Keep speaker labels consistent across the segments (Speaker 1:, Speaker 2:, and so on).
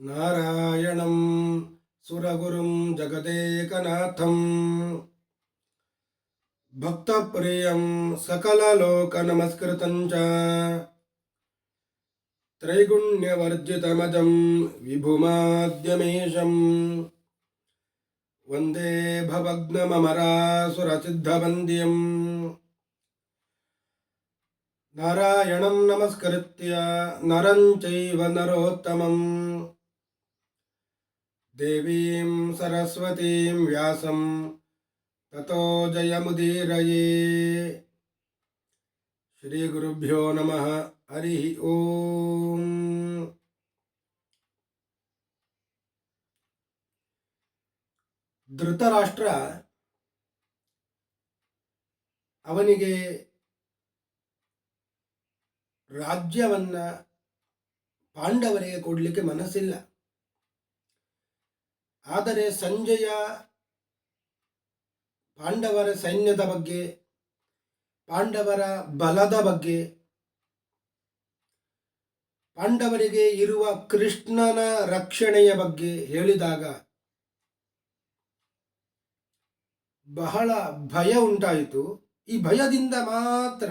Speaker 1: नारायणं सुरगुरुं जगदेकनाथं भक्तप्रियं सकललोकनमस्कृतं च त्रैगुण्यवर्जितमजं विभुमाद्यमेशं वन्दे भवग्नममरासुरसिद्धवन्द्यम् नारायणं नमस्कृत्य नरं चैव नरोत्तमम् ದೇವೀಂ ಸರಸ್ವತೀಂ ವ್ಯಾಸಂ ತಥೋ ಜಯಮುದೀರಯೇ ಶ್ರೀ ಗುರುಭ್ಯೋ ನಮಃ ಹರಿ ಓಂ ಧೃತರಾಷ್ಟ್ರ ಅವನಿಗೆ ರಾಜ್ಯವನ್ನು ಪಾಂಡವರಿಗೆ ಕೊಡಲಿಕ್ಕೆ ಮನಸ್ಸಿಲ್ಲ. ಆದರೆ ಸಂಜಯ ಪಾಂಡವರ ಸೈನ್ಯದ ಬಗ್ಗೆ, ಪಾಂಡವರ ಬಲದ ಬಗ್ಗೆ, ಪಾಂಡವರಿಗೆ ಇರುವ ಕೃಷ್ಣನ ರಕ್ಷಣೆಯ ಬಗ್ಗೆ ಹೇಳಿದಾಗ ಬಹಳ ಭಯ ಉಂಟಾಯಿತು. ಈ ಭಯದಿಂದ ಮಾತ್ರ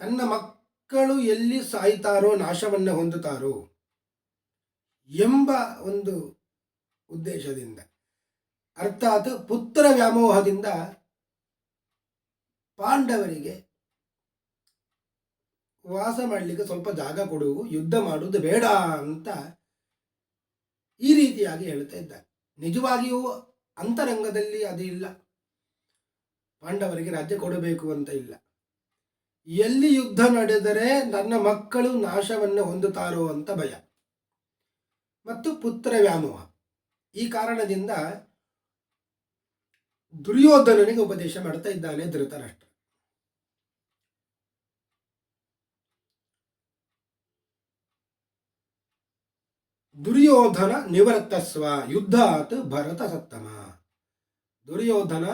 Speaker 1: ತನ್ನ ಮಕ್ಕಳು ಎಲ್ಲಿ ಸಾಯ್ತಾರೋ ನಾಶವನ್ನು ಹೊಂದುತ್ತಾರೋ ಎಂಬ ಒಂದು ಉದ್ದೇಶದಿಂದ. ಅರ್ಥಾತ್ ಪುತ್ರ ವ್ಯಾಮೋಹದಿಂದ ಪಾಂಡವರಿಗೆ ವಾಸ ಮಾಡಲಿಕ್ಕೆ ಸ್ವಲ್ಪ ಜಾಗ ಕೊಡು, ಯುದ್ಧ ಮಾಡುವುದು ಬೇಡ ಅಂತ ಈ ರೀತಿಯಾಗಿ ಹೇಳ್ತಾ ಇದ್ದಾರೆ. ನಿಜವಾಗಿಯೂ ಅಂತರಂಗದಲ್ಲಿ ಅದು ಇಲ್ಲ. ಪಾಂಡವರಿಗೆ ರಾಜ್ಯ ಕೊಡಬೇಕು ಅಂತ ಇಲ್ಲ. ಎಲ್ಲಿ ಯುದ್ಧ ನಡೆದರೆ ನನ್ನ ಮಕ್ಕಳು ನಾಶವನ್ನು ಹೊಂದುತ್ತಾರೋ ಅಂತ ಭಯ. ಮತ್ತು ಪುತ್ರ ವ್ಯಾಮೋಹ. ಈ ಕಾರಣದಿಂದ ದುರ್ಯೋಧನನಿಗೆ ಉಪದೇಶ ಮಾಡ್ತಾ ಇದ್ದಾನೆ ಧೃತರಾಷ್ಟ್ರ. ದುರ್ಯೋಧನ ನಿವೃತ್ತಸ್ವ ಯುದ್ಧಾತ್ ಭರತ ಸತ್ತಮ. ದುರ್ಯೋಧನ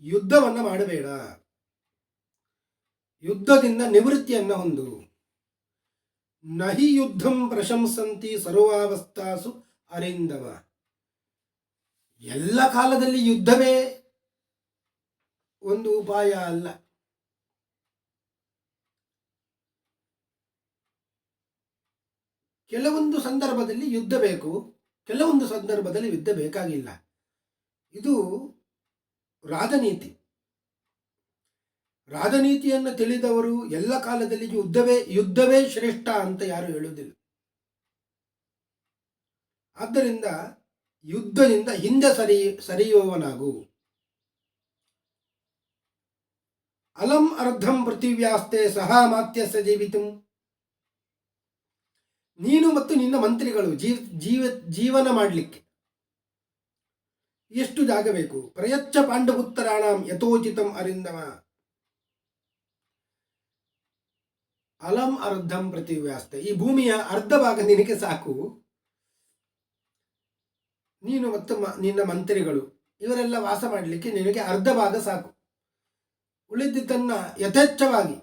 Speaker 1: ಯುದ್ಧವನ್ನ ಮಾಡಬೇಡ. ಯುದ್ಧದಿಂದ ನಿವೃತ್ತಿಯನ್ನ ಹೊಂದು. ನಹಿ ಯುದ್ಧಂ ಪ್ರಶಂಸಂತಿ ಸರ್ವಾವಸ್ಥಾಸು ಅರಿಂದಮ ಎಲ್ಲ ಕಾಲದಲ್ಲಿ ಯುದ್ಧವೇ ಒಂದು ಉಪಾಯ ಅಲ್ಲ. ಕೆಲವೊಂದು ಸಂದರ್ಭದಲ್ಲಿ ಯುದ್ಧ ಬೇಕು, ಕೆಲವೊಂದು ಸಂದರ್ಭದಲ್ಲಿ ಯುದ್ಧ ಬೇಕಾಗಿಲ್ಲ. ಇದು ರಾಜನೀತಿ. ರಾಜನೀತಿಯನ್ನು ತಿಳಿದವರು ಎಲ್ಲ ಕಾಲದಲ್ಲಿ ಯುದ್ಧವೇ ಯುದ್ಧವೇ ಶ್ರೇಷ್ಠ ಅಂತ ಯಾರು ಹೇಳುವುದಿಲ್ಲ. ಆದ್ದರಿಂದ ಯುದ್ಧದಿಂದ ಹಿಂದೆ ಸರಿ, ಸರಿಯುವವನಾಗು. ಅಲಂ ಅರ್ಧಂ ಪೃಥಿವ್ಯಾಸ್ತೆ ಸಹ ಮಾತ್ಯಸ್ಯ ಜೀವಿತು. ನೀನು ಮತ್ತು ನಿನ್ನ ಮಂತ್ರಿಗಳು ಜೀವ ಜೀವ, ಜೀವನ ಮಾಡಲಿಕ್ಕೆ. ಎಷ್ಟು ಜಾಗ ಬೇಕು? ಪ್ರಯಚ್ಛ ಪಾಂಡಪುತ್ತರಾಣಂ ಯಥೋಚಿತಂ ಅರಿಂದಮ. ಅಲಂ ಅರ್ಧಂ ಪ್ರತಿವ್ಯಾಸ್ತೆ ಈ ಭೂಮಿಯ ಅರ್ಧ ಭಾಗ ನಿನಗೆ ಸಾಕು. ನೀನು ಮತ್ತು ನಿನ್ನ ಮಂತ್ರಿಗಳು, ಇವರೆಲ್ಲ ವಾಸ ಮಾಡಲಿಕ್ಕೆ ನಿನಗೆ ಅರ್ಧ ಭಾಗ ಸಾಕು. ಉಳಿದಿದ್ದನ್ನ ಯಥೇಚ್ಛವಾಗಿ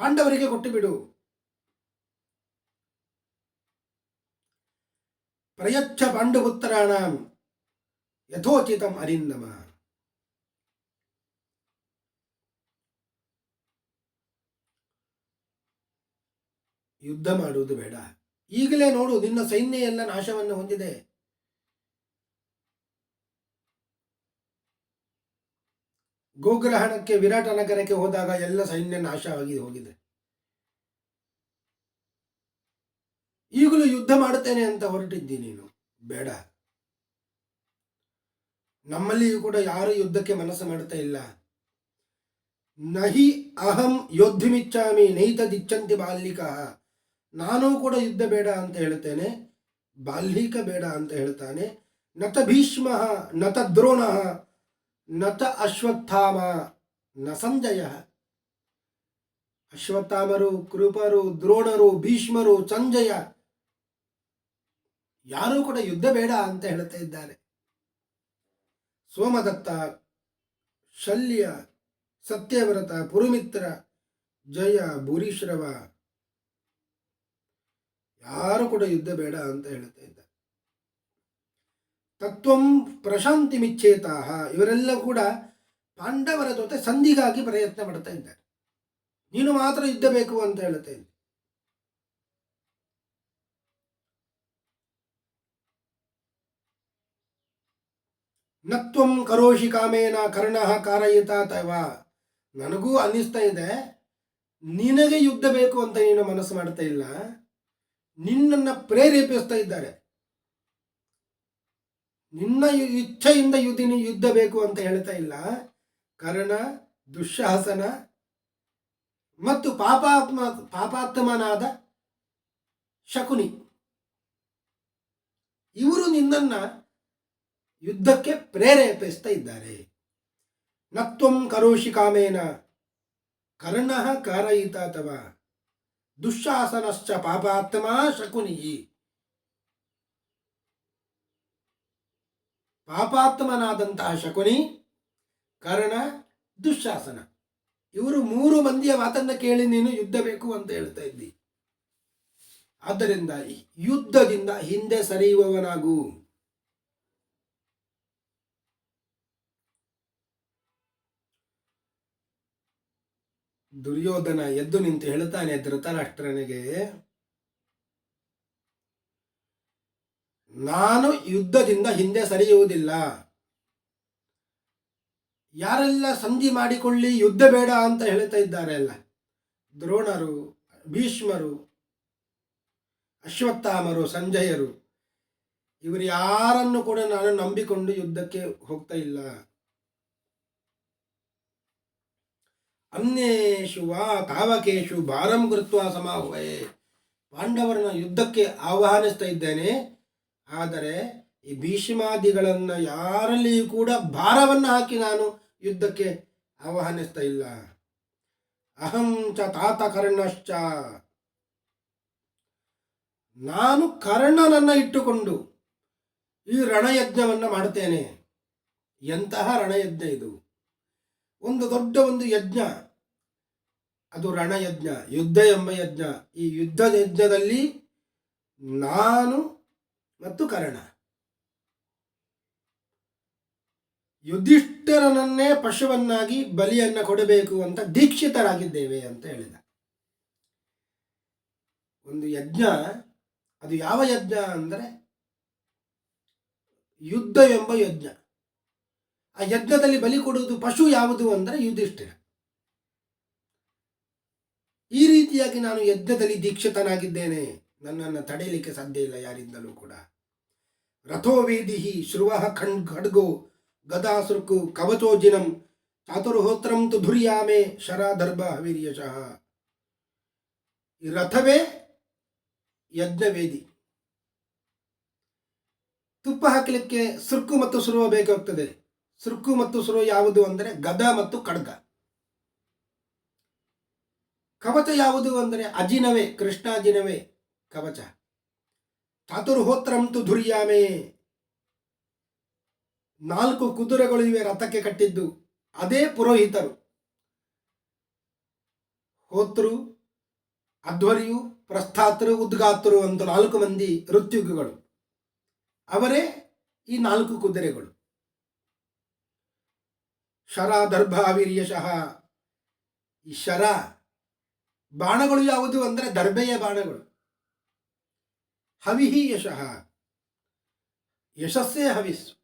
Speaker 1: ಪಾಂಡವರಿಗೆ ಕೊಟ್ಟು ಬಿಡು ಪ್ರಯಚ್ಛ ಪಾಂಡಪುತ್ರಾಣ ಯಥೋಚಿತಂ ಅರಿಂದಮ ಯುದ್ಧ ಮಾಡುವುದು ಬೇಡ. ಈಗಲೇ ನೋಡು, ನಿನ್ನ ಸೈನ್ಯ ಎಲ್ಲ ನಾಶವನ್ನು ಹೊಂದಿದೆ. ಗೋಗ್ರಹಣಕ್ಕೆ, ವಿರಾಟ ನಗರಕ್ಕೆ ಹೋದಾಗ ಎಲ್ಲ ಸೈನ್ಯ ನಾಶವಾಗಿ ಹೋಗಿದೆ. ಈಗಲೂ ಯುದ್ಧ ಮಾಡುತ್ತೇನೆ ಅಂತ ಹೊರಟಿದ್ದಿ ನೀನು. ಬೇಡ. ನಮ್ಮಲ್ಲಿಯೂ ಕೂಡ ಯಾರು ಯುದ್ಧಕ್ಕೆ ಮನಸ್ಸು ಮಾಡುತ್ತಾ ಇಲ್ಲ. ನಹಿ ಅಹಂ ಯೋಧಿಮಿಚ್ಚಾಮಿ ನೈತದಿಚ್ಚಂತಿ ಬಾಲ್ಯಿಕ ನಾನೂ ಕೂಡ ಯುದ್ಧ ಬೇಡ ಅಂತ ಹೇಳ್ತೇನೆ ಬಾಲ್ಹಿಕ ಬೇಡ ಅಂತ ಹೇಳ್ತಾನೆ. ನತ ಭೀಷ್ಮ, ನತ ದ್ರೋಣ, ನತ ಅಶ್ವತ್ಥಾಮ, ನ ಸಂಜಯ. ಅಶ್ವತ್ಥಾಮರು, ಕೃಪರು, ದ್ರೋಣರು, ಭೀಷ್ಮರು, ಸಂಜಯ ಯಾರೂ ಕೂಡ ಯುದ್ಧ ಬೇಡ ಅಂತ ಹೇಳ್ತಾ ಇದ್ದಾರೆ. ಸೋಮದತ್ತ, ಶಲ್ಯ, ಸತ್ಯವ್ರತ, ಪುರುಮಿತ್ರ, ಜಯ, ಭೂರಿಶ್ರವ ಯಾರು ಕೂಡ ಯುದ್ಧ ಬೇಡ ಅಂತ ಹೇಳ್ತಾ ಇದ್ದ ತತ್ವಂ ಪ್ರಶಾಂತಿ ಮಿಚ್ಚೇತಾಹ ಇವರೆಲ್ಲ ಕೂಡ ಪಾಂಡವರ ಜೊತೆ ಸಂಧಿಗಾಗಿ ಪ್ರಯತ್ನ ಪಡ್ತಾ ಇದ್ದಾರೆ. ನೀನು ಮಾತ್ರ ಯುದ್ಧ ಬೇಕು ಅಂತ ಹೇಳ್ತಾ ಇದ್ದೆ. ನತ್ವಂ ಕರೋಷಿ ಕಾಮೇನ ಕರ್ಣ ಕಾರಯಿತ ತವ. ನನಗೂ ಅನ್ನಿಸ್ತಾ ಇದೆ, ನಿನಗೆ ಯುದ್ಧ ಬೇಕು ಅಂತ ನೀನು ಮನಸ್ಸು ಮಾಡ್ತಾ ಇಲ್ಲ ನಿನ್ನನ್ನು ಪ್ರೇರೇಪಿಸ್ತಾ ಇದ್ದಾರೆ. ನಿನ್ನ ಇಚ್ಛೆಯಿಂದ ಯುದ್ಧ ಯುದ್ಧ ಬೇಕು ಅಂತ ಹೇಳ್ತಾ ಇಲ್ಲ. ಕರ್ಣ ದುಶ್ಯಾಸನ ಮತ್ತು ಪಾಪಾತ್ಮ, ಪಾಪಾತ್ಮನಾದ ಶಕುನಿ. ಇವರು ನಿನ್ನನ್ನ ಯುದ್ಧಕ್ಕೆ ಪ್ರೇರೇಪಿಸ್ತಾ ಇದ್ದಾರೆ. ನತ್ವಂ ಕರೋಷಿ ಕಾಮೇನ ಕರ್ಣ ಕಾರಯಿತ ತವ ದುಶ್ಯಾಸನಶ್ಚ ಪಾಪಾತ್ಮ ಶಕುನಿ ಪಾಪಾತ್ಮನಾದಂತಹ ಶಕುನಿ, ಕರ್ಣ ದುಶ್ಯಾಸನ ಇವರು ಮೂರು ಮಂದಿಯ ಮಾತನ್ನ ಕೇಳಿ ನೀನು ಯುದ್ಧ ಬೇಕು ಅಂತ ಹೇಳ್ತಾ ಇದ್ದಿ. ಆದ್ದರಿಂದ ಯುದ್ಧದಿಂದ ಹಿಂದೆ ಸರಿಯುವವನಾಗು. ದುರ್ಯೋಧನ ಎದ್ದು ನಿಂತು ಹೇಳ್ತಾನೆ ಧೃತರಾಷ್ಟ್ರನಿಗೆ, ನಾನು ಯುದ್ಧದಿಂದ ಹಿಂದೆ ಸರಿಯುವುದಿಲ್ಲ. ಯಾರೆಲ್ಲ ಸಂಧಿ ಮಾಡಿಕೊಳ್ಳಿ, ಯುದ್ಧ ಬೇಡ ಅಂತ ಹೇಳ್ತಾ ಇದ್ದಾರೆ ಅಲ್ಲ. ದ್ರೋಣರು, ಭೀಷ್ಮರು, ಅಶ್ವತ್ಥಾಮರು, ಸಂಜಯರು, ಇವರು ಯಾರನ್ನು ಕೂಡ ನಾನು ನಂಬಿಕೊಂಡು ಯುದ್ಧಕ್ಕೆ ಹೋಗ್ತಾ ಇಲ್ಲ. ಅನ್ಯೇಷು ವಾ ತಾವಕೇಶು ಭಾರಂ ಕೃತ್ವ ಸಮಾಹುವೆ ಪಾಂಡವರನ್ನ ಯುದ್ಧಕ್ಕೆ ಆಹ್ವಾನಿಸ್ತಾ ಇದ್ದೇನೆ. ಆದರೆ ಈ ಭೀಷ್ಮಾದಿಗಳನ್ನು ಯಾರಲ್ಲಿಯೂ ಕೂಡ ಭಾರವನ್ನು ಹಾಕಿ ನಾನು ಯುದ್ಧಕ್ಕೆ ಆಹ್ವಾನಿಸ್ತಾ ಇಲ್ಲ. ಅಹಂ ಚ ತಾತ ಕರ್ಣಶ್ಚ. ನಾನು ಕರ್ಣನನ್ನ ಇಟ್ಟುಕೊಂಡು ಈ ರಣಯಜ್ಞವನ್ನು ಮಾಡ್ತೇನೆ ಎಂತಹ ರಣಯಜ್ಞ ಇದು? ಒಂದು ದೊಡ್ಡ ಒಂದು ಯಜ್ಞ. ಅದು ರಣಯಜ್ಞ ಯುದ್ಧ ಎಂಬ ಯಜ್ಞ ಈ ಯುದ್ಧ ಯಜ್ಞದಲ್ಲಿ ನಾನು ಮತ್ತು ಕರ್ಣ. ಯುಧಿಷ್ಠರನನ್ನೇ ಪಶುವನ್ನಾಗಿ ಬಲಿಯನ್ನ ಕೊಡಬೇಕು ಅಂತ ದೀಕ್ಷಿತರಾಗಿದ್ದೇವೆ ಅಂತ ಹೇಳಿದ. ಒಂದು ಯಜ್ಞ, ಅದು ಯಾವ ಯಜ್ಞ ಅಂದರೆ ಯುದ್ಧ ಎಂಬ ಯಜ್ಞ. ಆ ಯಜ್ಞದಲ್ಲಿ ಬಲಿ ಕೊಡುವುದು ಪಶು ಯಾವುದು ಅಂದರೆ ಯುಧಿಷ್ಠಿರ. ಈ ರೀತಿಯಾಗಿ ನಾನು ಯಜ್ಞದಲ್ಲಿ ದೀಕ್ಷಿತನಾಗಿದ್ದೇನೆ, ನನ್ನನ್ನು ತಡೆಯಲಿಕ್ಕೆ ಸಾಧ್ಯ ಇಲ್ಲ ಯಾರಿಂದಲೂ ಕೂಡ. ರಥೋವೇದಿ ಶ್ರುವ ಖಂಡ್ ಖಡ್ಗೋ ಗದಾಸೃಕು ಕವಚೋಜಿನಂ ಚಾತುರ್ಹೋತ್ರಂ ತು ಧುರ್ಯಾಮೆ ಶರಾದರ್ಭ ವೀರ್ಯಶಃ ಈ ರಥವೇ ಯಜ್ಞವೇದಿ. ತುಪ್ಪ ಹಾಕಲಿಕ್ಕೆ ಸುರ್ಕು ಮತ್ತು ಸುರುವ ಬೇಕಾಗ್ತದೆ. ಸುರ್ಕು ಮತ್ತು ಸುರುವ ಯಾವುದು ಅಂದರೆ ಗದ ಮತ್ತು ಖಡ್ಗ. ಕವಚ ಯಾವುದು ಅಂದರೆ ಅಜಿನವೇ, ಕೃಷ್ಣಾಜಿನವೇ ಕವಚ. ಚಾತುರ್ಹೋತ್ರಂ ತು ಧುರ್ಯಾಮೆ. ನಾಲ್ಕು ಕುದುರೆಗಳು ಇವೆ ರಥಕ್ಕೆ ಕಟ್ಟಿದ್ದು, ಅದೇ ಪುರೋಹಿತರು. ಹೋತೃ, ಅಧ್ವರ್ಯು ಪ್ರಸ್ಥಾತರು ಉದ್ಗಾತರು ಅಂತ ನಾಲ್ಕು ಮಂದಿ ಋತ್ಯುಗ್ಗಳು ಅವರೇ ಈ ನಾಲ್ಕು ಕುದುರೆಗಳು. ಶರ, ದರ್ಭ ವೀರ್ಯಶಃ ಈ ಶರ ಬಾಣಗಳು ಯಾವುದು ಅಂದರೆ ದರ್ಬೆಯ ಬಾಣಗಳು. ಹವಿಹಿ ಯಶಃ. ಯಶಸ್ಸೇ ಹವಿಸ್ಸು.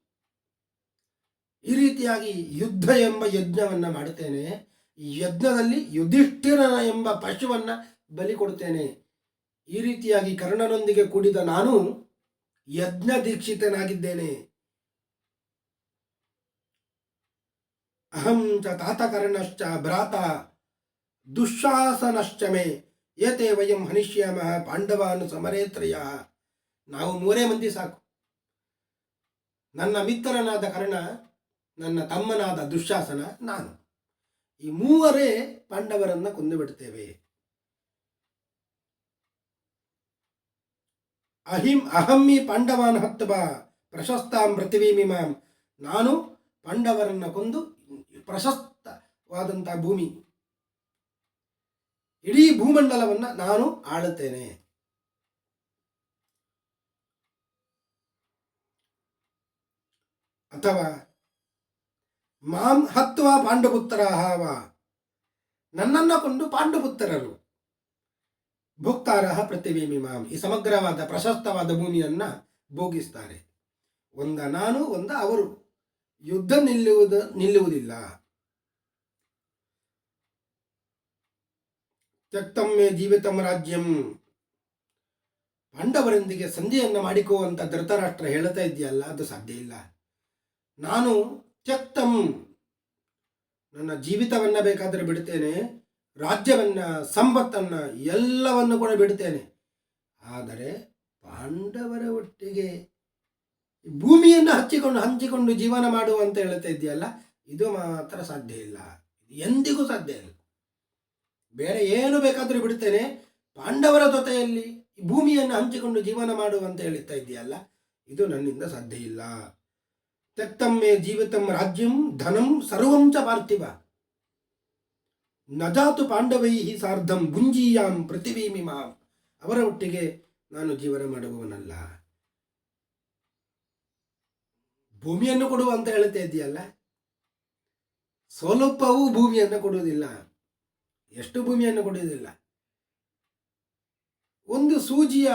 Speaker 1: ಈ ರೀತಿಯಾಗಿ ಯುದ್ಧ ಎಂಬ ಯಜ್ಞವನ್ನು ಮಾಡುತ್ತೇನೆ. ಯಜ್ಞದಲ್ಲಿ ಯುಧಿಷ್ಠಿರನ ಎಂಬ ಪಶುವನ್ನ ಬಲಿ ಕೊಡುತ್ತೇನೆ. ಈ ರೀತಿಯಾಗಿ ಕರ್ಣನೊಂದಿಗೆ ಕೂಡಿದ ನಾನು ಯಜ್ಞ ದೀಕ್ಷಿತನಾಗಿದ್ದೇನೆ. ಅಹಂ ಚ ತಾತಕರ್ಣಶ್ಚ ಭ್ರಾತ ದುಶ್ಶಾಸನಶ್ಚ ಮೇ. ಏತೆ ವಯಂ ಹನಿಷ್ಯಾಮ ಪಾಂಡವಾನು ಸಮರೇತ್ರಯ. ನಾವು ಮೂರೇ ಮಂದಿ ಸಾಕು. ನನ್ನ ಮಿತ್ರನಾದ ಕರ್ಣ, ನನ್ನ ತಮ್ಮನಾದ ದುಶ್ಶಾಸನ ನಾನು. ಈ ಮೂವರೇ ಪಾಂಡವರನ್ನ ಕೊಂದು ಬಿಡ್ತೇವೆ. ಅಹಿಂ ಅಹಮ್ಮಿ ಪಾಂಡವಾನ್ ಹತ್ತಬ ಪ್ರಶಸ್ತಾಂ ಪೃಥ್ವೀಮಿಮಾಂ ನಾನು ಪಾಂಡವರನ್ನ ಕೊಂದು ಪ್ರಶಸ್ತವಾದಂಥ ಭೂಮಿ. ಇಡೀ ಭೂಮಂಡಲವನ್ನು ನಾನು ಆಳುತ್ತೇನೆ. ಅಥವಾ ಮಾಂ ಹತ್ವ ಪಾಂಡುಪುತ್ರ ನನ್ನನ್ನು ಕೊಂಡು ಪಾಂಡುಪುತ್ರರು. ಭುಕ್ತಾರಹ ಪ್ರತಿಭೀಮಿ ಮಾಂ. ಈ ಸಮಗ್ರವಾದ, ಪ್ರಶಸ್ತವಾದ ಭೂಮಿಯನ್ನ ಭೋಗಿಸ್ತಾರೆ. ಒಂದ ನಾನು, ಒಂದ ಅವರು. ಯುದ್ಧ ನಿಲ್ಲುವುದು, ನಿಲ್ಲುವುದಿಲ್ಲ. ತ್ಯಕ್ತಮ್ಮೆ ಜೀವಿತಂ ರಾಜ್ಯಂ. ಪಾಂಡವರೊಂದಿಗೆ ಸಂಧಿಯನ್ನು ಮಾಡಿಕೋ ಅಂತ ಧೃತರಾಷ್ಟ್ರ ಹೇಳ್ತಾ ಇದೆಯಲ್ಲ ಅದು ಸಾಧ್ಯ ಇಲ್ಲ. ನಾನು ತ್ಯಕ್ತಂ. ನನ್ನ ಜೀವಿತವನ್ನ ಬೇಕಾದರೆ ಬಿಡ್ತೇನೆ, ರಾಜ್ಯವನ್ನ, ಸಂಪತ್ತನ್ನ ಎಲ್ಲವನ್ನು ಕೂಡ ಬಿಡ್ತೇನೆ. ಆದರೆ ಪಾಂಡವರ ಒಟ್ಟಿಗೆ ಭೂಮಿಯನ್ನು ಹಚ್ಚಿಕೊಂಡು, ಹಂಚಿಕೊಂಡು ಜೀವನ ಮಾಡು ಅಂತ ಹೇಳ್ತಾ ಇದೆಯಲ್ಲ ಇದು ಮಾತ್ರ ಸಾಧ್ಯ ಇಲ್ಲ. ಎಂದಿಗೂ ಸಾಧ್ಯ ಇಲ್ಲ. ಬೇರೆ ಏನು ಬೇಕಾದರೂ ಬಿಡ್ತೇನೆ. ಪಾಂಡವರ ಜೊತೆಯಲ್ಲಿ ಭೂಮಿಯನ್ನು ಹಂಚಿಕೊಂಡು ಜೀವನ ಮಾಡುವಂತ ಹೇಳುತ್ತಾ ಹೇಳ್ತಾ ಇದೆಯಲ್ಲ, ಇದು ನನ್ನಿಂದ ಸಾಧ್ಯ ಇಲ್ಲ. ತೆತ್ತಮ್ಮೆ ಜೀವಿತಂ ರಾಜ್ಯಂ ಧನಂ ಸರ್ವಂಚ ಪಾರ್ಥಿವ. ನಜಾತು ಪಾಂಡವೈ ಸಾರ್ಧಂ ಭುಂಜೀಯಾಂ ಪೃಥಿವೀಮಿಮಾಂ ಅವರ ಒಟ್ಟಿಗೆ ನಾನು ಜೀವನ ಮಾಡುವವನಲ್ಲ. ಭೂಮಿಯನ್ನು ಕೊಡುವ ಅಂತ ಹೇಳ್ತಾ ಇದೆಯಲ್ಲ? ಸ್ವಲ್ಪವೂ ಭೂಮಿಯನ್ನು ಕೊಡುವುದಿಲ್ಲ. ಎಷ್ಟು ಭೂಮಿಯನ್ನು ಕೊಡುವುದಿಲ್ಲ. ಒಂದು ಸೂಜಿಯ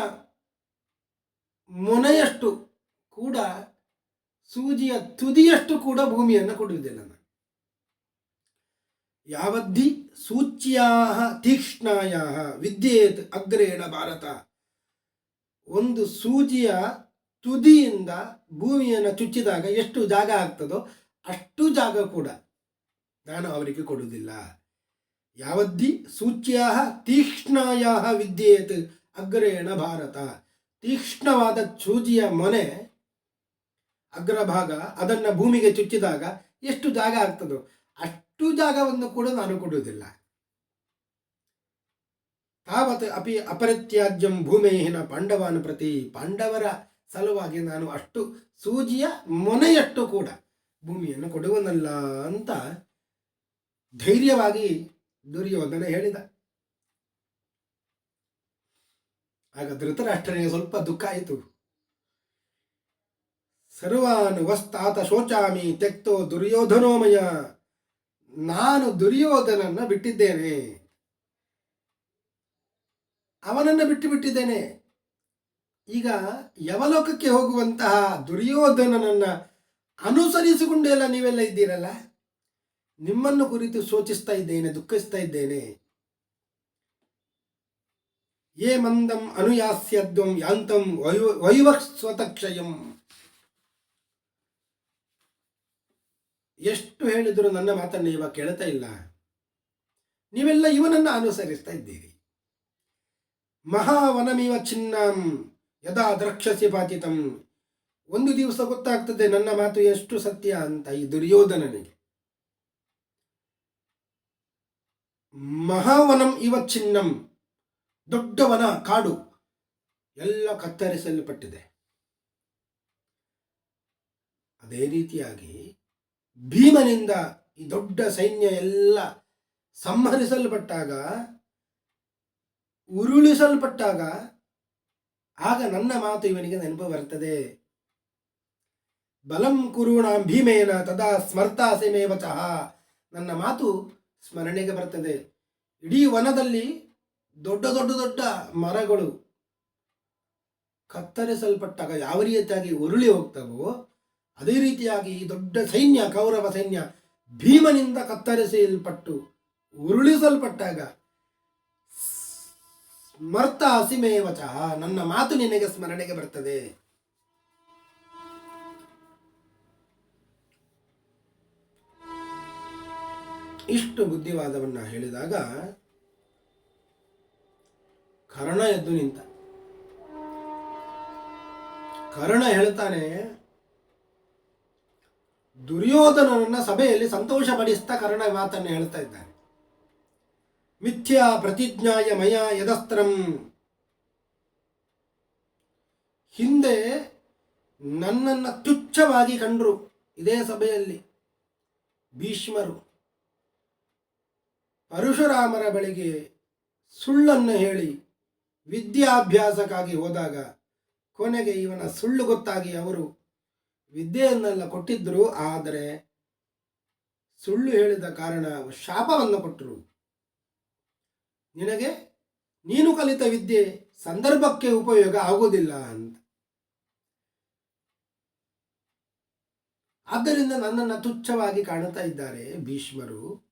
Speaker 1: ಮೊನೆಯಷ್ಟು ಕೂಡ, ಸೂಜಿಯ ತುದಿಯಷ್ಟು ಕೂಡ ಭೂಮಿಯನ್ನು ಕೊಡುವುದಿಲ್ಲ ನಾನು. ಯಾವದ್ದಿ ಸೂಚ್ಯಾ ತೀಕ್ಷ್ಣಾಯ ವಿದ್ಯೇತ್ ಅಗ್ರೇಣ ಭಾರತ. ಒಂದು ಸೂಜಿಯ ತುದಿಯಿಂದ ಭೂಮಿಯನ್ನು ಚುಚ್ಚಿದಾಗ ಎಷ್ಟು ಜಾಗ ಆಗ್ತದೋ ಅಷ್ಟು ಜಾಗ ಕೂಡ ನಾನು ಅವರಿಗೆ ಕೊಡುವುದಿಲ್ಲ. ಯಾವದ್ದಿ ಸೂಚ್ಯ ತೀಕ್ಷ್ಣಾಯ ವಿದ್ಯೇತ್ ಅಗ್ರೇಣ ಭಾರತ. ತೀಕ್ಷ್ಣವಾದ ಸೂಜಿಯ ಮೊನೆ ಅಗ್ರಭಾಗ, ಅದನ್ನು ಭೂಮಿಗೆ ಚುಚ್ಚಿದಾಗ ಎಷ್ಟು ಜಾಗ ಆಗ್ತದೋ ಅಷ್ಟು ಜಾಗವನ್ನು ಕೂಡ ನಾನು ಕೊಡುವುದಿಲ್ಲ. ತಾವತ್ ಅಪಿ ಅಪರಿತ್ಯಾಜ್ಯಂ ಭೂಮೇಹಿನ ಪಾಂಡವಾನ ಪ್ರತಿ ಪಾಂಡವರ ಸಲುವಾಗಿ ನಾನು ಅಷ್ಟು ಸೂಜಿಯ ಮೊನೆಯಷ್ಟು ಕೂಡ ಭೂಮಿಯನ್ನು ಕೊಡುವನಲ್ಲ ಅಂತ ಧೈರ್ಯವಾಗಿ ದುರ್ಯೋಧನ ಹೇಳಿದ. ಆಗ ಧೃತರಾಷ್ಟ್ರನಿಗೆ ಸ್ವಲ್ಪ ದುಃಖ ಆಯಿತು. ಸರ್ವಾನ್ ವಸ್ತಾತ ಶೋಚಾಮಿ ತೆಕ್ತೋ ದುರ್ಯೋಧನೋಮಯ. ನಾನು ದುರ್ಯೋಧನನ್ನ ಬಿಟ್ಟಿದ್ದೇನೆ. ಅವನನ್ನು ಬಿಟ್ಟು ಬಿಟ್ಟಿದ್ದೇನೆ. ಈಗ ಯವಲೋಕಕ್ಕೆ ಹೋಗುವಂತಹ ದುರ್ಯೋಧನನನ್ನ ಅನುಸರಿಸಿಕೊಂಡು ಎಲ್ಲ ನೀವೆಲ್ಲ ಇದ್ದೀರಲ್ಲ? ನಿಮ್ಮನ್ನು ಕುರಿತು ಸೋಚಿಸ್ತಾ ಇದ್ದೇನೆ, ದುಃಖಿಸ್ತಾ ಇದ್ದೇನೆ. ಯೇ ಮಂದಂ ಅನುಯಾಸ್ಯದ್ವಂ ಯಾಂತಂ ವಯು ವೈವಸ್ವತಕ್ಷಯಂ ಎಷ್ಟು ಹೇಳಿದರೂ ನನ್ನ ಮಾತನ್ನು ಇವಾಗ ಕೇಳ್ತಾ ಇಲ್ಲ. ನೀವೆಲ್ಲ ಇವನನ್ನು ಅನುಸರಿಸ್ತಾ ಇದ್ದೀರಿ. ಮಹಾವನಮಿವ ಚಿನ್ನಂ ಯದಾ ದ್ರಕ್ಷಸಿ ಪಾತಿತಂ. ಒಂದು ದಿವಸ ಗೊತ್ತಾಗ್ತದೆ ನನ್ನ ಮಾತು ಎಷ್ಟು ಸತ್ಯ ಅಂತ ಈ ದುರ್ಯೋಧನನಿಗೆ. ಮಹಾವನಂ ಇವ ಚಿನ್ನಂ. ದೊಡ್ಡ ವನ ಕಾಡು. ಎಲ್ಲ ಕತ್ತರಿಸಲ್ಪಟ್ಟಿದೆ. ಅದೇ ರೀತಿಯಾಗಿ ಭೀಮನಿಂದ ಈ ದೊಡ್ಡ ಸೈನ್ಯ ಎಲ್ಲ ಸಂಹರಿಸಲ್ಪಟ್ಟಾಗ, ಉರುಳಿಸಲ್ಪಟ್ಟಾಗ, ಆಗ ನನ್ನ ಮಾತು ಇವನಿಗೆ ನೆನಪು ಬರ್ತದೆ. ಬಲಂ ಕುರುಣಾಂ ಭೀಮೇನ ತದಾ ಸ್ಮರ್ತಾಸೆಮೇ ವಚಃ ನನ್ನ ಮಾತು ಸ್ಮರಣೆಗೆ ಬರ್ತದೆ. ಇಡೀ ವನದಲ್ಲಿ ದೊಡ್ಡ ದೊಡ್ಡ ದೊಡ್ಡ ಮರಗಳು ಕತ್ತರಿಸಲ್ಪಟ್ಟಾಗ ಯಾವ ರೀತಿಯಾಗಿ ಉರುಳಿ ಹೋಗ್ತವೋ, ಅದೇ ರೀತಿಯಾಗಿ ಈ ದೊಡ್ಡ ಸೈನ್ಯ, ಕೌರವ ಸೈನ್ಯ ಭೀಮನಿಂದ ಕತ್ತರಿಸಲ್ಪಟ್ಟು ಉರುಳಿಸಲ್ಪಟ್ಟಾಗ ಸ್ಮರ್ತ ಹಸಿಮೇವಚ ನನ್ನ ಮಾತು ನಿನಗೆ ಸ್ಮರಣೆಗೆ ಬರ್ತದೆ. ಇಷ್ಟು ಬುದ್ಧಿವಾದವನ್ನ ಹೇಳಿದಾಗ ಕರ್ಣ ಎದ್ದು ನಿಂತ. ಕರ್ಣ ಹೇಳ್ತಾನೆ, ದುರ್ಯೋಧನನನ್ನ ಸಭೆಯಲ್ಲಿ ಸಂತೋಷಪಡಿಸ್ತಾ ಕರ್ಣ ಮಾತನ್ನು ಹೇಳ್ತಾ ಇದ್ದಾನೆ. ಮಿಥ್ಯಾ ಪ್ರತಿಜ್ಞಾಯ ಮಯ ಯದಸ್ತ್ರಂ. ಹಿಂದೆ ನನ್ನನ್ನು ತುಚ್ಛವಾಗಿ ಕಂಡ್ರು ಇದೇ ಸಭೆಯಲ್ಲಿ ಭೀಷ್ಮರು. ಪರಶುರಾಮರ ಬಳಿಗೆ ಸುಳ್ಳನ್ನು ಹೇಳಿ ವಿದ್ಯಾಭ್ಯಾಸಕ್ಕಾಗಿ ಹೋದಾಗ ಕೊನೆಗೆ ಇವನ ಸುಳ್ಳು ಗೊತ್ತಾಗಿ ಅವರು ವಿದ್ಯೆಯನ್ನೆಲ್ಲ ಕೊಟ್ಟಿದ್ದರು ಆದರೆ ಸುಳ್ಳು ಹೇಳಿದ ಕಾರಣ ಶಾಪವನ್ನು ಕೊಟ್ಟರು. ನಿನಗೆ ನೀನು ಕಲಿತ ವಿದ್ಯೆ ಸಂದರ್ಭಕ್ಕೆ ಉಪಯೋಗ ಆಗುವುದಿಲ್ಲ ಅಂತ. ಆದ್ದರಿಂದ ನನ್ನನ್ನು ತುಚ್ಛವಾಗಿ ಕಾಣುತ್ತಾ ಇದ್ದಾರೆ ಭೀಷ್ಮರು.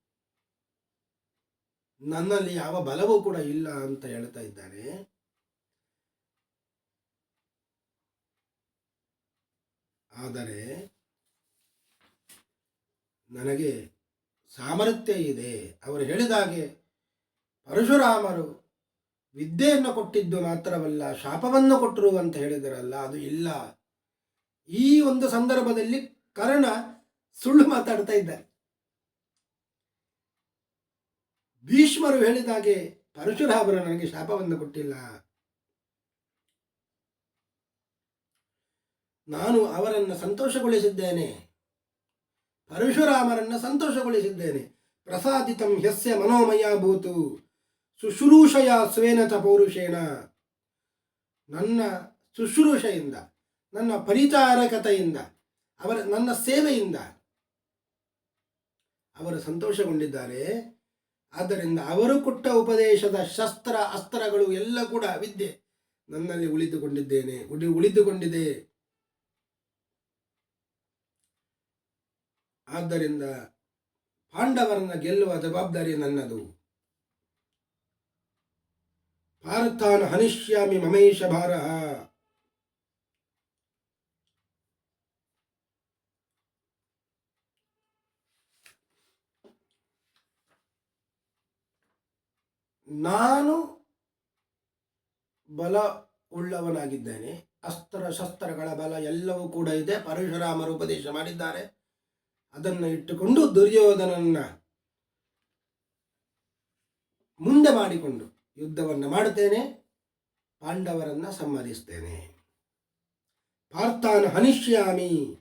Speaker 1: ನನ್ನಲ್ಲಿ ಯಾವ ಬಲವೂ ಕೂಡ ಇಲ್ಲ ಅಂತ ಹೇಳ್ತಾ ಇದ್ದಾರೆ ಆದರೆ ನನಗೆ ಸಾಮರ್ಥ್ಯ ಇದೆ. ಅವರು ಹೇಳಿದ ಹಾಗೆ ಪರಶುರಾಮರು ವಿದ್ಯೆಯನ್ನು ಕೊಟ್ಟಿದ್ದು ಮಾತ್ರವಲ್ಲ, ಶಾಪವನ್ನು ಕೊಟ್ಟರು ಅಂತ ಹೇಳಿದರಲ್ಲ, ಅದು ಇಲ್ಲ. ಈ ಒಂದು ಸಂದರ್ಭದಲ್ಲಿ ಕರ್ಣ ಸುಳ್ಳು ಮಾತಾಡ್ತಾ ಇದ್ದಾರೆ ಭೀಷ್ಮರು ಹೇಳಿದ ಹಾಗೆ ಪರಶುರಾಮರು ನನಗೆ ಶಾಪವನ್ನು ಕೊಟ್ಟಿಲ್ಲ. ನಾನು ಅವರನ್ನು ಸಂತೋಷಗೊಳಿಸಿದ್ದೇನೆ. ಪರಶುರಾಮರನ್ನು ಸಂತೋಷಗೊಳಿಸಿದ್ದೇನೆ. ಪ್ರಸಾದಿತಂ ಹ್ಯಸ್ಯ ಮನೋಮಯ ಭೂತು. ಶುಶ್ರೂಷಯ ಸ್ವೇನ ಪೌರುಷೇಣ. ನನ್ನ ಶುಶ್ರೂಷೆಯಿಂದ, ನನ್ನ ಪರಿಚಾರಕತೆಯಿಂದ, ಅವರ, ನನ್ನ ಸೇವೆಯಿಂದ ಅವರು ಸಂತೋಷಗೊಂಡಿದ್ದಾರೆ. ಆದ್ದರಿಂದ ಅವರು ಕೊಟ್ಟ ಉಪದೇಶದ ಶಸ್ತ್ರ, ಅಸ್ತ್ರಗಳು ಎಲ್ಲ ಕೂಡ ವಿದ್ಯೆ. ನನ್ನಲ್ಲಿ ಉಳಿದುಕೊಂಡಿದ್ದೇನೆ, ಉಳಿ, ಉಳಿದುಕೊಂಡಿದೆ. ಆದ್ದರಿಂದ ಪಾಂಡವರನ್ನ ಗೆಲ್ಲುವ ಜವಾಬ್ದಾರಿ ನನ್ನದು. ಪಾರ್ಥಾನ್ ಹನಿಷ್ಯಾಮಿ ಮಮೇಶ ಭಾರ ನಾನು ಬಲ ಉಳ್ಳವನಾಗಿದ್ದೇನೆ ಅಸ್ತ್ರ ಶಸ್ತ್ರಗಳ ಬಲ ಎಲ್ಲವೂ ಕೂಡ ಇದೆ. ಪರಶುರಾಮರು ಉಪದೇಶ ಮಾಡಿದ್ದಾರೆ. ಅದನ್ನು ಇಟ್ಟುಕೊಂಡು ದುರ್ಯೋಧನನ್ನ ಮುಂದೆ ಮಾಡಿಕೊಂಡು ಯುದ್ಧವನ್ನು ಮಾಡುತ್ತೇನೆ. ಪಾಂಡವರನ್ನ ಸಂಹರಿಸ್ತೇನೆ. ಪಾರ್ಥಾನ ಹನಿಷ್ಯಾಮಿ.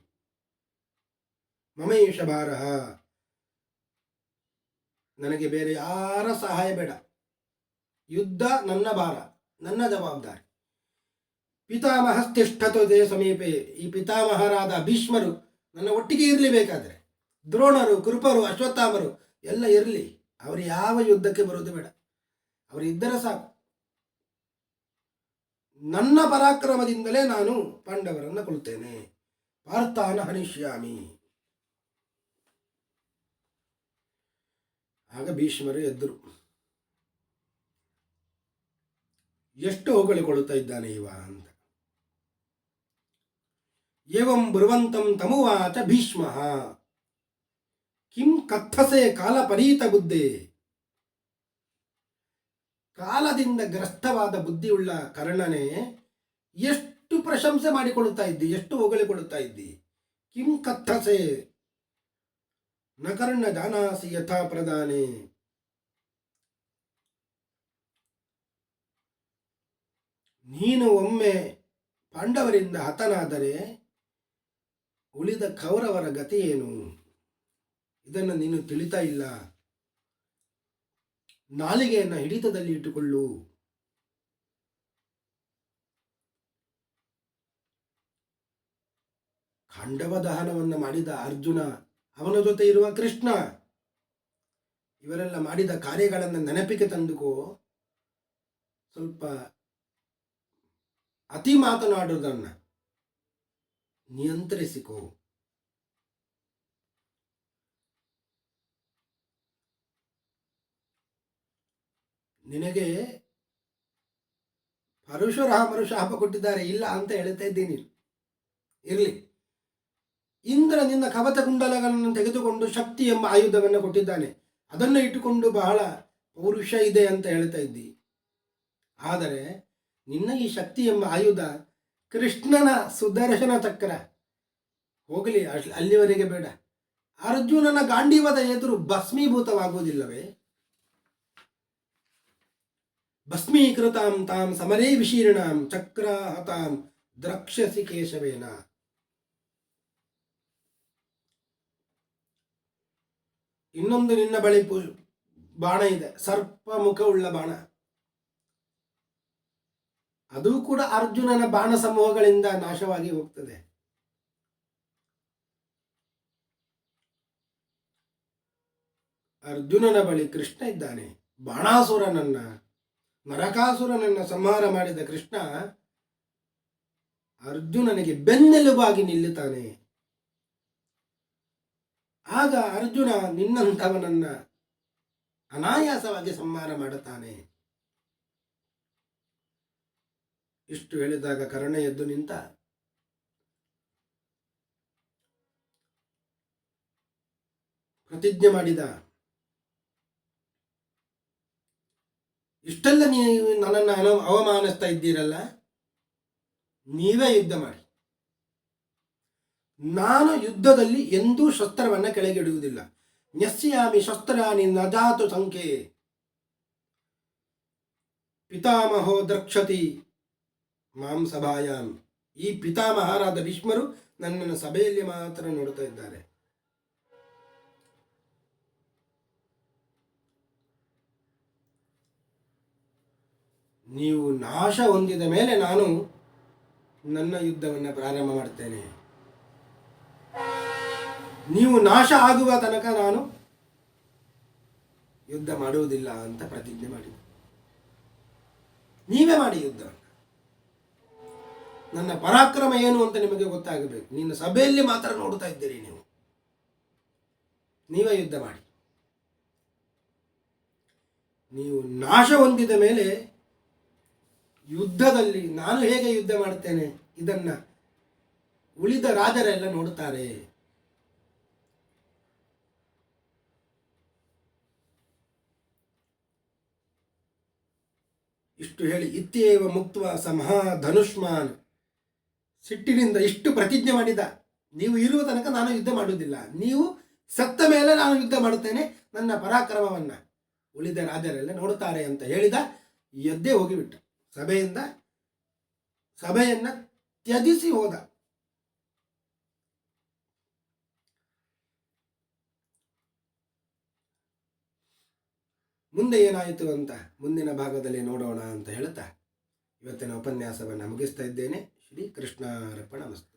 Speaker 1: ಮಮೇಶ ಭಾರ ನನಗೆ ಬೇರೆ ಯಾರ ಸಹಾಯ ಬೇಡ. ಯುದ್ಧ ನನ್ನ ಭಾರ, ನನ್ನ ಜವಾಬ್ದಾರಿ. ಪಿತಾಮಹಸ್ತಿಷ್ಠತೆ ಸಮೀಪೆ, ಈ ಪಿತಾಮಹರಾದ ಭೀಷ್ಮರು ನನ್ನ ಒಟ್ಟಿಗೆ ಇರಲಿ ಬೇಕಾದರೆ ದ್ರೋಣರು, ಕೃಪರು, ಅಶ್ವತ್ಥಾಮರು ಎಲ್ಲ ಇರಲಿ, ಅವರು ಯಾವ ಯುದ್ಧಕ್ಕೆ ಬರೋದು ಬೇಡ. ಅವರು ಇದ್ದರೆ ಸಾಕು. ನನ್ನ ಪರಾಕ್ರಮದಿಂದಲೇ ನಾನು ಪಾಂಡವರನ್ನು ಕೊಲ್ತೇನೆ ಪಾರ್ಥಾನ ಹನಿಷ್ಯಾಮಿ. ಆಗ ಭೀಷ್ಮರು ಎದ್ದರು. ಎಷ್ಟು ಹೊಗಳಿಕೊಳ್ಳುತ್ತಾ ಇದ್ದಾನೆ ಇವ ಅಂತ. ಏವಂ ಬರುವಂತಂ ತಮುವಾಚ ಭೀಷ್ಮ. ಕಿಂ ಕತ್ತಸೆ ಕಾಲ ಪರೀತ ಬುದ್ಧಿ. ಕಾಲದಿಂದ ಗ್ರಸ್ತವಾದ ಬುದ್ಧಿಯುಳ್ಳ ಕರ್ಣನೆ ಎಷ್ಟು ಪ್ರಶಂಸೆ ಮಾಡಿಕೊಳ್ಳುತ್ತಾ ಇದ್ದಿ, ಎಷ್ಟು ಹೊಗಳಿಕೊಳ್ಳುತ್ತಾ ಇದ್ದಿ. ಕಿಂ ಕಥಸೆ ನಕರ್ಣ ಕರ್ಣ ಜಾನಾಸಿ ಯಥಾ ಪ್ರಧಾನೆ. ನೀನು ಒಮ್ಮೆ ಪಾಂಡವರಿಂದ ಹತನಾದರೆ ಉಳಿದ ಕೌರವರ ಗತಿ ಏನು? ಇದನ್ನು ನೀನು ತಿಳಿತಾ ಇಲ್ಲ. ನಾಲಿಗೆಯನ್ನು ಹಿಡಿತದಲ್ಲಿ ಇಟ್ಟುಕೊಳ್ಳು. ಖಂಡವ ದಹನವನ್ನು ಮಾಡಿದ ಅರ್ಜುನ, ಅವನ ಜೊತೆ ಇರುವ ಕೃಷ್ಣ, ಇವರೆಲ್ಲ ಮಾಡಿದ ಕಾರ್ಯಗಳನ್ನು ನೆನಪಿಗೆ ತಂದುಕೋ. ಸ್ವಲ್ಪ ಅತಿ ಮಾತನಾಡುವುದನ್ನು ನಿಯಂತ್ರಿಸಿಕೋ. ನಿನಗೆ ಪರಶುರಾಮರು ಶಾಪ ಕೊಟ್ಟಿದ್ದಾರೆ, ಇಲ್ಲ ಅಂತ ಹೇಳ್ತಾ ಇದ್ದೀನಿ. ಇರಲಿ. ಇಂದ್ರ ನಿನ್ನ ಕವಚ ಕುಂಡಲಗಳನ್ನು ತೆಗೆದುಕೊಂಡು ಶಕ್ತಿ ಎಂಬ ಆಯುಧವನ್ನು ಕೊಟ್ಟಿದ್ದಾನೆ. ಅದನ್ನು ಇಟ್ಟುಕೊಂಡು ಬಹಳ ಪೌರುಷ ಇದೆ ಅಂತ ಹೇಳ್ತಾ ಇದ್ದಿ. ಆದರೆ ನಿನ್ನ ಈ ಶಕ್ತಿ ಎಂಬ ಆಯುಧ ಕೃಷ್ಣನ ಸುದರ್ಶನ ಚಕ್ರ. ಹೋಗಲಿ ಅಲ್ಲಿವರೆಗೆ ಬೇಡ. ಅರ್ಜುನನ ಗಾಂಡೀವದ ಎದುರು ಭಸ್ಮೀಭೂತವಾಗುವುದಿಲ್ಲವೇ? ಭಸ್ಮೀಕೃತಾಂ ತಾಂ ಸಮರೇ ವಿಶೀರ್ಣಾಂ ಚಕ್ರ ಹತಾಂ ದ್ರಕ್ಷಸಿ ಕೇಶವೇನ. ಇನ್ನೊಂದು ನಿನ್ನ ಬಳಿ ಬಾಣ ಇದೆ. ಸರ್ಪ ಮುಖವುಳ್ಳ ಬಾಣ. ಅದು ಕೂಡ ಅರ್ಜುನನ ಬಾಣ ಸಮೂಹಗಳಿಂದ ನಾಶವಾಗಿ ಹೋಗ್ತದೆ. ಅರ್ಜುನನ ಬಳಿ ಕೃಷ್ಣ ಇದ್ದಾನೆ. ಬಾಣಾಸುರನನ್ನ, ನರಕಾಸುರನನ್ನ ಸಂಹಾರ ಮಾಡಿದ ಕೃಷ್ಣ ಅರ್ಜುನನಿಗೆ ಬೆನ್ನೆಲುಬಾಗಿ ನಿಲ್ಲುತ್ತಾನೆ. ಆಗ ಅರ್ಜುನ ನಿನ್ನಂಥವನನ್ನ ಅನಾಯಾಸವಾಗಿ ಸಂಹಾರ ಮಾಡುತ್ತಾನೆ ಇಷ್ಟು ಹೇಳಿದಾಗ ಕರ್ಣ ಎದ್ದು ನಿಂತ, ಪ್ರತಿಜ್ಞೆ ಮಾಡಿದ, ಇಷ್ಟೆಲ್ಲ ನೀವು ನನ್ನನ್ನು ಅನ, ಅವಮಾನಿಸ್ತಾ ಇದ್ದೀರಲ್ಲ, ನೀವೇ ಯುದ್ಧ ಮಾಡಿ. ನಾನು ಯುದ್ಧದಲ್ಲಿ ಎಂದೂ ಶಸ್ತ್ರವನ್ನು ಕೆಳಗಿಡುವುದಿಲ್ಲ. ನ್ಯಸ್ಯಾಮಿ ಶಸ್ತ್ರಾನಿ ನಜಾತು ಸಂಖ್ಯೆ ಪಿತಾಮಹೋ ದ್ರಕ್ಷತಿ. ಮಾಂ ಸಭಾಯಾಮ್. ಈ ಪಿತಾಮಹರಾದ ಭೀಷ್ಮರು ನನ್ನನ್ನು ಸಭೆಯಲ್ಲಿ ಮಾತ್ರ ನೋಡ್ತಾ ಇದ್ದಾರೆ. ನೀವು ನಾಶ ಹೊಂದಿದ ಮೇಲೆ ನಾನು ನನ್ನ ಯುದ್ಧವನ್ನು ಪ್ರಾರಂಭ ಮಾಡ್ತೇನೆ. ನೀವು ನಾಶ ಆಗುವ ತನಕ ನಾನು ಯುದ್ಧ ಮಾಡುವುದಿಲ್ಲ ಅಂತ ಪ್ರತಿಜ್ಞೆ ಮಾಡಿ ನೀವೇ ಮಾಡಿ ಯುದ್ಧವನ್ನು. ನನ್ನ ಪರಾಕ್ರಮ ಏನು ಅಂತ ನಿಮಗೆ ಗೊತ್ತಾಗಬೇಕು. ನಿನ್ನ ಸಭೆಯಲ್ಲಿ ಮಾತ್ರ ನೋಡ್ತಾ ಇದ್ದೀರಿ ನೀವು. ನೀವೇ ಯುದ್ಧ ಮಾಡಿ. ನೀವು ನಾಶ ಹೊಂದಿದ ಮೇಲೆ ಯುದ್ಧದಲ್ಲಿ ನಾನು ಹೇಗೆ ಯುದ್ಧ ಮಾಡ್ತೇನೆ ಇದನ್ನ ಉಳಿದ ರಾಜರೆಲ್ಲ ನೋಡುತ್ತಾರೆ. ಇಷ್ಟು ಹೇಳಿ, ಇತ್ಯೇವ ಮುಕ್ತ ಸಮಹ ಮಹಾಧನುಷ್ಮಾನ್ ಸಿಟ್ಟಿನಿಂದ ಇಷ್ಟು ಪ್ರತಿಜ್ಞೆ ಮಾಡಿದ. ನೀವು ಇರುವ ತನಕ ನಾನು ಯುದ್ಧ ಮಾಡುವುದಿಲ್ಲ. ನೀವು ಸತ್ತ ಮೇಲೆ ನಾನು ಯುದ್ಧ ಮಾಡುತ್ತೇನೆ, ನನ್ನ ಪರಾಕ್ರಮವನ್ನು ಉಳಿದ ರಾಜರೆಲ್ಲ ನೋಡುತ್ತಾರೆ ಅಂತ ಹೇಳಿದ ಎದ್ದೇ ಹೋಗಿಬಿಟ್ಟ ಸಭೆಯಿಂದ ಸಭೆಯನ್ನು ತ್ಯಜಿಸಿ ಹೋದ. ಮುಂದೆ ಏನಾಯಿತು ಅಂತ ಮುಂದಿನ ಭಾಗದಲ್ಲಿ ನೋಡೋಣ ಅಂತ ಹೇಳ್ತಾ ಇವತ್ತಿನ ಉಪನ್ಯಾಸವನ್ನು ಮುಗಿಸ್ತಾ ಇದ್ದೇನೆ. श्रीकृष्णार्पणमस्तु